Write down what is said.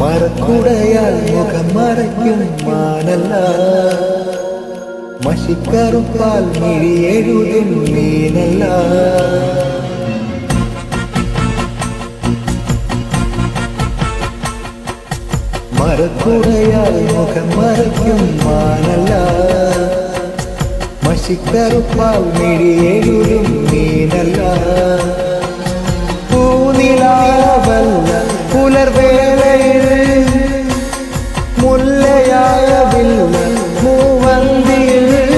മറക്കുടയാൽ മുഖം മറയ്ക്കും മാനല്ല. മഷിക്കറുപ്പാൽ മിഴിയെഴുതും മീനല്ല. മറക്കുടയായി മുഖം മറയ്ക്കും മാനല്ല. മഷിക്കറുപ്പാൽ മിഴിയേഴും മീനല്ല. പൂനിലാവല്ല പുലർവേളയിൽ മുല്ലയായവില്ല